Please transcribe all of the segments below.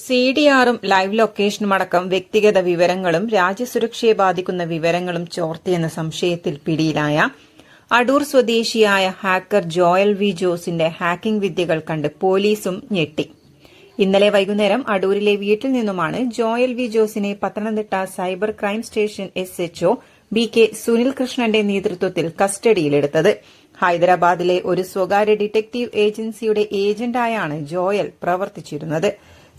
C D ആറും live ലൊക്കേഷനും അടക്കം വ്യക്തിഗത വിവരങ്ങളും രാജ്യസുരക്ഷയെ ബാധിക്കുന്ന വിവരങ്ങളും ചോർത്തിയെന്ന സംശയത്തിൽ പിടിയിലായ അടൂർ സ്വദേശിയായ ഹാക്കർ ജോയൽ വി ജോസിന്റെ ഹാക്കിംഗ് വിദ്യകൾ കണ്ട് പോലീസും ഞെട്ടി. ഇന്നലെ വൈകുന്നേരം അടൂരിലെ വീട്ടിൽ നിന്നുമാണ് Joel V ജോസിനെ Pathanamthitta cyber crime station S H O B K Sunil കൃഷ്ണന്റെ നേതൃത്വത്തിൽ കസ്റ്റഡിയിലെടുത്തത്. ഹൈദരാബാദിലെ ഒരു സ്വകാര്യ ഡിറ്റക്ടീവ് ഏജൻസിയുടെ ഏജന്റായാണ് ജോയൽ പ്രവർത്തിച്ചിരുന്നത്.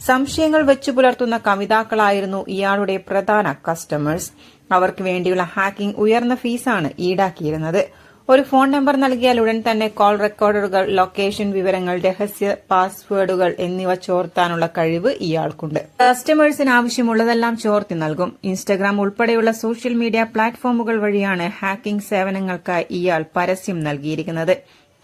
സംശയങ്ങൾ വെച്ചു പുലർത്തുന്ന കവിതാക്കളായിരുന്നു ഇയാളുടെ പ്രധാന കസ്റ്റമേഴ്സ് അവർക്ക് വേണ്ടിയുള്ള ഹാക്കിംഗ് ഉയർന്ന ഫീസാണ് ഈടാക്കിയിരുന്നത്. ഒരു ഫോൺ നമ്പർ നൽകിയാൽ ഉടൻ തന്നെ കോൾ റെക്കോർഡറുകൾ ലൊക്കേഷൻ വിവരങ്ങൾ രഹസ്യ പാസ്വേഡുകൾ എന്നിവ ചോർത്താനുള്ള കഴിവ് ഇയാൾക്കുണ്ട്. കസ്റ്റമേഴ്സിന് ആവശ്യമുള്ളതെല്ലാം ചോർത്തി നൽകും. ഇൻസ്റ്റഗ്രാം ഉൾപ്പെടെയുള്ള സോഷ്യൽ മീഡിയ പ്ലാറ്റ്ഫോമുകൾ വഴിയാണ് ഹാക്കിംഗ് സേവനങ്ങൾക്കായി ഇയാൾ പരസ്യം നൽകിയിരിക്കുന്നത്.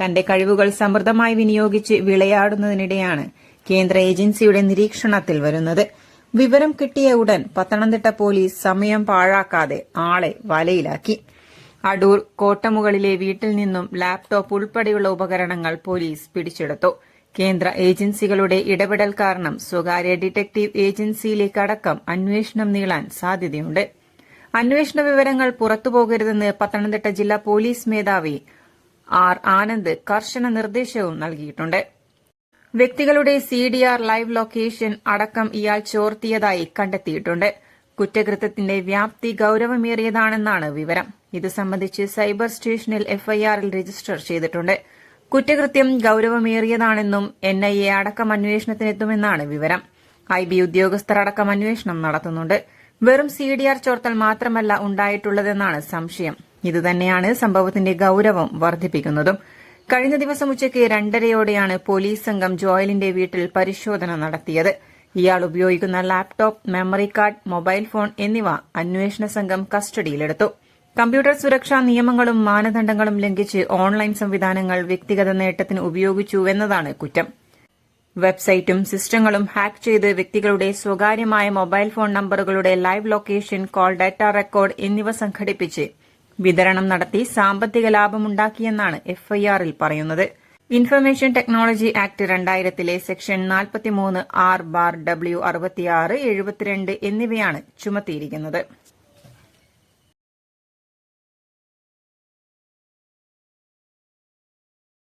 തന്റെ കഴിവുകൾ സമൃദ്ധമായി വിനിയോഗിച്ച് വിളയാടുന്നതിനിടെയാണ് കേന്ദ്ര ഏജൻസിയുടെ നിരീക്ഷണത്തിൽ വരുന്നത്. വിവരം കിട്ടിയ ഉടൻ പത്തനംതിട്ട പോലീസ് സമയം പാഴാക്കാതെ ആളെ വലയിലാക്കി. അടൂർ കോട്ടമുകളിലെ വീട്ടിൽ നിന്നും ലാപ്ടോപ്പ് ഉൾപ്പെടെയുള്ള ഉപകരണങ്ങൾ പോലീസ് പിടിച്ചെടുത്തു. കേന്ദ്ര ഏജൻസികളുടെ ഇടപെടൽ കാരണം സ്വകാര്യ ഡിറ്റക്ടീവ് ഏജൻസിയിലേക്കടക്കം അന്വേഷണം നീളാൻ സാധ്യതയുണ്ട്. അന്വേഷണ വിവരങ്ങൾ പുറത്തുപോകരുതെന്ന് പത്തനംതിട്ട ജില്ലാ പോലീസ് മേധാവി ആർ ആനന്ദ് കർശന നിർദ്ദേശവും നൽകിയിട്ടുണ്ട്. വ്യക്തികളുടെ C D R live location അടക്കം ഇയാൾ ചോർത്തിയതായി കണ്ടെത്തിയിട്ടുണ്ട്. കുറ്റകൃത്യത്തിന്റെ വ്യാപ്തി ഗൌരവമേറിയതാണെന്നാണ് വിവരം. ഇത് സംബന്ധിച്ച് സൈബർ സ്റ്റേഷനിൽ എഫ്ഐആറിൽ രജിസ്റ്റർ ചെയ്തിട്ടുണ്ട്. കുറ്റകൃത്യം ഗൌരവമേറിയതാണെന്നും എൻ ഐ എ അടക്കം അന്വേഷണത്തിനെത്തുമെന്നാണ് വിവരം. ഐ ബി ഉദ്യോഗസ്ഥർ അടക്കം അന്വേഷണം നടത്തുന്നുണ്ട്. വെറും സി ഡി ആർ ചോർത്തൽ മാത്രമല്ല ഉണ്ടായിട്ടുള്ളതെന്നാണ് സംശയം. ഇതുതന്നെയാണ് സംഭവത്തിന്റെ ഗൌരവം വർദ്ധിപ്പിക്കുന്നതും. കഴിഞ്ഞ ദിവസം ഉച്ചയ്ക്ക് രണ്ടരയോടെയാണ് പോലീസ് സംഘം ജോയലിന്റെ വീട്ടിൽ പരിശോധന നടത്തിയത്. ഇയാൾ ഉപയോഗിക്കുന്ന laptop memory card mobile phone എന്നിവ അന്വേഷണ സംഘം കസ്റ്റഡിയിലെടുത്തു. കമ്പ്യൂട്ടർ സുരക്ഷാ നിയമങ്ങളും മാനദണ്ഡങ്ങളും ലംഘിച്ച് ഓൺലൈൻ സംവിധാനങ്ങൾ വ്യക്തിഗത നേട്ടത്തിന് ഉപയോഗിച്ചുവെന്നതാണ് കുറ്റം. വെബ്സൈറ്റും സിസ്റ്റങ്ങളും ഹാക്ക് ചെയ്ത് വ്യക്തികളുടെ സ്വകാര്യമായ മൊബൈൽ ഫോൺ നമ്പറുകളുടെ live location call data record എന്നിവ സംഘടിപ്പിച്ച് വിതരണം നടത്തി സാമ്പത്തിക ലാഭമുണ്ടാക്കിയെന്നാണ് എഫ്ഐആറിൽ പറയുന്നത്. ഇൻഫർമേഷൻ ടെക്നോളജി ആക്ട് രണ്ടായിരത്തിലെ സെക്ഷൻ നാൽപ്പത്തിമൂന്ന് ആർ ബാർ ഡബ്ല്യു അറുപത്തിയാറ് എഴുപത്തിരണ്ട് എന്നിവയാണ് ചുമത്തിയിരിക്കുന്നത്.